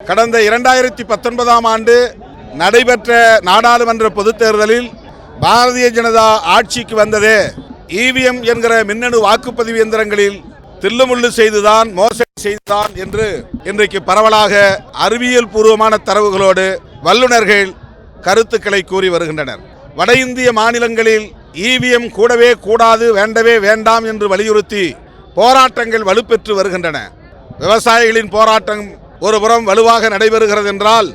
கடந்த இரண்டாயிரத்தி பத்தொன்பதாம் ஆண்டு நடைபெற்ற நாடாளுமன்ற பொதுத் தேர்தலில் பாரதிய ஜனதா ஆட்சிக்கு வந்ததே இவிஎம் என்கிற மின்னணு வாக்குப்பதிவு எந்திரங்களில் தில்லுமுள்ளு செய்துதான் மோசடி செய்துதான் என்று இன்றைக்கு பரவலாக அறிவியல் பூர்வமான தரவுகளோடு வல்லுநர்கள் கருத்துக்களை கூறி வருகின்றனர். வட இந்திய மாநிலங்களில் இவிஎம் கூடவே கூடாது வேண்டவே வேண்டாம் என்று வலியுறுத்தி போராட்டங்கள் வலுப்பெற்று வருகின்றன. விவசாயிகளின் போராட்டம் ஒரு புறம் வலுவாக நடைபெறுகிறது என்றால்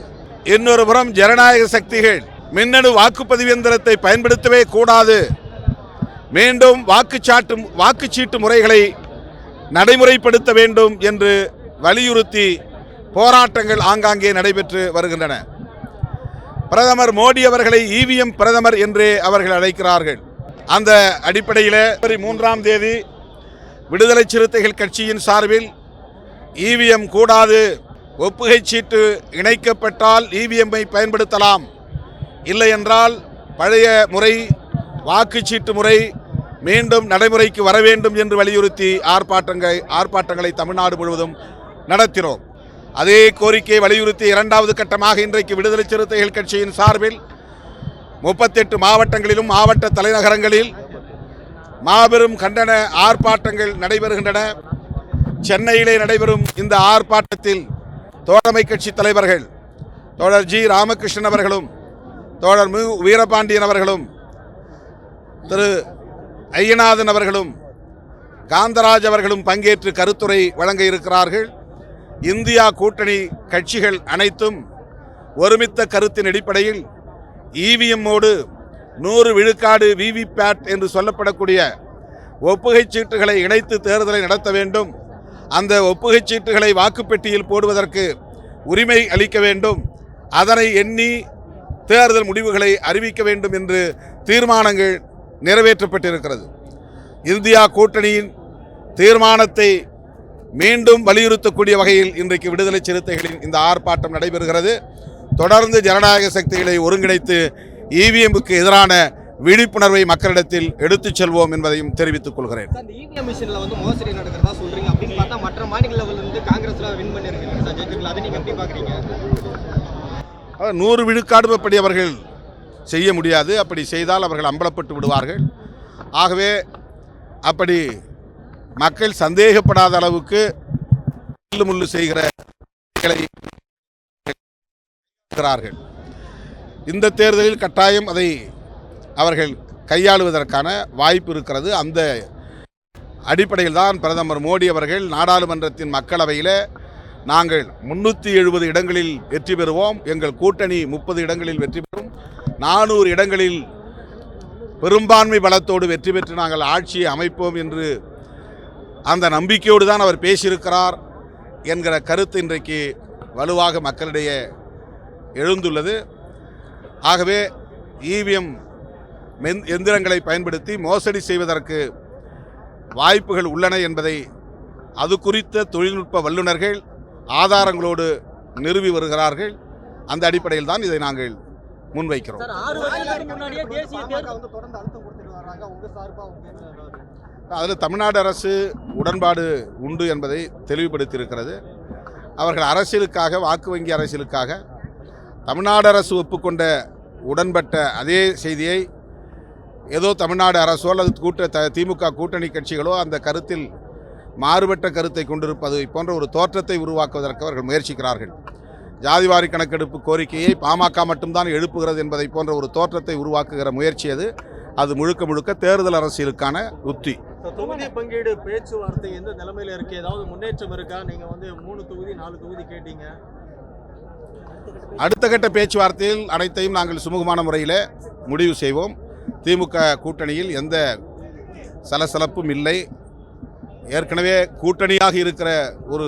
இன்னொரு புறம் ஜனநாயக சக்திகள் மின்னணு வாக்குப்பதிவு எந்திரத்தை பயன்படுத்தவே கூடாது. மீண்டும் வாக்குச்சாட்டு வாக்குச்சீட்டு முறைகளை நடைமுறைப்படுத்த வேண்டும் என்று வலியுறுத்தி போராட்டங்கள் ஆங்காங்கே நடைபெற்று வருகின்றன. பிரதமர் மோடி அவர்களை இவிஎம் பிரதமர் என்றே அவர்கள் அழைக்கிறார்கள். அந்த அடிப்படையில் மூன்றாம் தேதி விடுதலை சிறுத்தைகள் கட்சியின் சார்பில் இவிஎம் கூடாது. ஒப்புகை சீட்டு இணைக்கப்பட்டால் இவிஎம்மை பயன்படுத்தலாம். இல்லை என்றால் பழைய முறை வாக்குச்சீட்டு முறை மீண்டும் நடைமுறைக்கு வர வேண்டும் என்று வலியுறுத்தி ஆர்ப்பாட்டங்கள் ஆர்ப்பாட்டங்களை தமிழ்நாடு முழுவதும் நடத்தினோம். அதே கோரிக்கையை வலியுறுத்தி இரண்டாவது கட்டமாக இன்றைக்கு விடுதலை சிறுத்தைகள் கட்சியின் சார்பில் முப்பத்தெட்டு மாவட்டங்களிலும் மாவட்ட தலைநகரங்களில் மாபெரும் கண்டன ஆர்ப்பாட்டங்கள் நடைபெறுகின்றன. சென்னையிலே நடைபெறும் இந்த ஆர்ப்பாட்டத்தில் தோழமை கட்சி தலைவர்கள் தோழர் ஜி ராமகிருஷ்ணன் அவர்களும் தோழர் மு. வீரபாண்டியன் அவர்களும் திரு. ஐயநாதன் அவர்களும் காந்தராஜ் அவர்களும் பங்கேற்று கருத்துரை வழங்க இருக்கிறார்கள். இந்தியா கூட்டணி கட்சிகள் அனைத்தும் ஒருமித்த கருத்தின் அடிப்படையில் இவிஎம்மோடு நூறு விழுக்காடு விவிபேட் என்று சொல்லப்படக்கூடிய ஒப்புகை சீட்டுகளை இணைத்து தேர்தலை நடத்த வேண்டும். அந்த ஒப்புகைச் சீட்டுகளை வாக்குப்பெட்டியில் போடுவதற்கு உரிமை அளிக்க வேண்டும். அதனை எண்ணி தேர்தல் முடிவுகளை அறிவிக்க வேண்டும் என்று தீர்மானங்கள் நிறைவேற்றப்பட்டிருக்கிறது. இந்தியா கூட்டணியின் தீர்மானத்தை மீண்டும் வலியுறுத்தக்கூடிய வகையில் இன்றைக்கு விடுதலை சிறுத்தைகளின் இந்த ஆர்ப்பாட்டம் நடைபெறுகிறது. தொடர்ந்து ஜனநாயக சக்திகளை ஒருங்கிணைத்து இவிஎம்முக்கு எதிரான விழிப்புணர்வை மக்களிடத்தில் எடுத்துச் செல்வோம் என்பதையும் தெரிவித்துக் கொள்கிறேன். அதாவது நூறு விழுக்காடு அப்படி அவர்கள் செய்ய முடியாது. அப்படி செய்தால் அவர்கள் அம்பலப்பட்டு விடுவார்கள். ஆகவே அப்படி மக்கள் சந்தேகப்படாத அளவுக்கு முள்ளு முள்ளு செய்கிற இந்த தேர்தலில் கட்டாயம் அதை அவர்கள் கையாளுவதற்கான வாய்ப்பு இருக்கிறது. அந்த அடிப்படையில் தான் பிரதமர் மோடி அவர்கள் நாடாளுமன்றத்தின் மக்களவையில் நாங்கள் முன்னூற்றி எழுபது இடங்களில் வெற்றி பெறுவோம். எங்கள் கூட்டணி முப்பது இடங்களில் வெற்றி பெறும். நானூறு இடங்களில் பெரும்பான்மை பலத்தோடு வெற்றி பெற்று நாங்கள் ஆட்சியை அமைப்போம் என்று அந்த நம்பிக்கையோடு தான் அவர் பேசியிருக்கிறார் என்கிற கருத்து இன்றைக்கு வலுவாக மக்களிடையே எழுந்துள்ளது. ஆகவே இவிஎம் எந்திரங்களை பயன்படுத்தி மோசடி செய்வதற்கு வாய்ப்புகள் உள்ளன என்பதை அது குறித்த தொழில்நுட்ப வல்லுநர்கள் ஆதாரங்களோடு நிறுவி வருகிறார்கள். அந்த அடிப்படையில் தான் இதை நாங்கள் முன்வைக்கிறோம். அதில் தமிழ்நாடு அரசு உடன்பாடு உண்டு என்பதை தெளிவுபடுத்தியிருக்கிறது. அவர்கள் அரசியலுக்காக வாக்கு வங்கி அரசியலுக்காக தமிழ்நாடு அரசு ஒப்புக்கொண்ட உடன்பட்ட அதே செய்தியை ஏதோ தமிழ்நாடு அரசோ அல்லது கூட்ட த திமுக கூட்டணி கட்சிகளோ அந்த கருத்தில் மாறுபட்ட கருத்தை கொண்டிருப்பது போன்ற ஒரு தோற்றத்தை உருவாக்குவதற்கு அவர்கள் முயற்சிக்கிறார்கள். ஜாதிவாரி கணக்கெடுப்பு கோரிக்கையை பாமக மட்டும்தான் எழுப்புகிறது என்பதை போன்ற ஒரு தோற்றத்தை உருவாக்குகிற முயற்சி அது. அது முழுக்க முழுக்க தேர்தல் அரசியலுக்கான உத்தி. தொகுதி பங்கீடு பேச்சுவார்த்தை எந்த நிலைமையில இருக்கு? ஏதாவது முன்னேற்றம் இருக்கா? நீங்க வந்து மூணு தொகுதி நாலு தொகுதி கேட்டீங்க. அடுத்த கட்ட பேச்சுவார்த்தையில் அனைத்தையும் நாங்கள் சுமூகமான முறையில் முடிவு செய்வோம். திமுக கூட்டணியில் எந்த சலசலப்பும் இல்லை. ஏற்கனவே கூட்டணியாக இருக்கிற ஒரு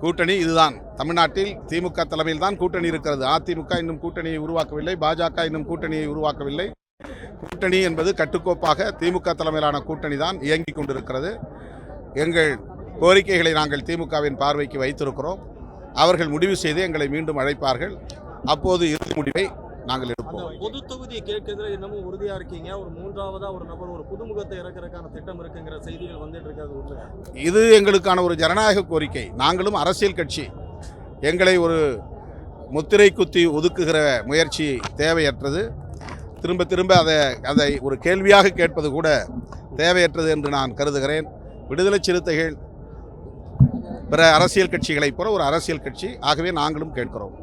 கூட்டணி இதுதான். தமிழ்நாட்டில் திமுக தலைமையில் தான் கூட்டணி இருக்கிறது. அதிமுக இன்னும் கூட்டணியை உருவாக்கவில்லை. பாஜக இன்னும் கூட்டணியை உருவாக்கவில்லை. கூட்டணி என்பது கட்டுக்கோப்பாக திமுக தலைமையிலான கூட்டணி தான் இயங்கிக் கொண்டிருக்கிறது. எங்கள் கோரிக்கைகளை நாங்கள் திமுகவின் பார்வைக்கு வைத்திருக்கிறோம். அவர்கள் முடிவு செய்து எங்களை மீண்டும் அழைப்பார்கள். அப்போது இறுதி முடிவை நாங்கள் எடுப்போம். பொது தொகுதியை கேட்கறதுல இன்னமும் உறுதியா இருக்கீங்க. ஒரு மூன்றாவதா ஒரு நபர் ஒரு புதுமுகத்தை இறக்கறதுக்கான திட்டம் இருக்குங்கிற செய்திகள் வந்துட்டு இருக்காது இது எங்களுக்கான ஒரு ஜனநாயக கோரிக்கை. நாங்களும் அரசியல் கட்சி. எங்களை ஒரு முத்திரை குத்தி ஒதுக்குகிற முயற்சி தேவையற்றது. திரும்ப திரும்ப அதை அதை ஒரு கேள்வியாக கேட்பது கூட தேவையற்றது என்று நான் கருதுகிறேன். விடுதலை சிறுத்தைகள் பிற அரசியல் கட்சிகளைப் போல ஒரு அரசியல் கட்சி. ஆகவே நாங்களும் கேட்கிறோம்.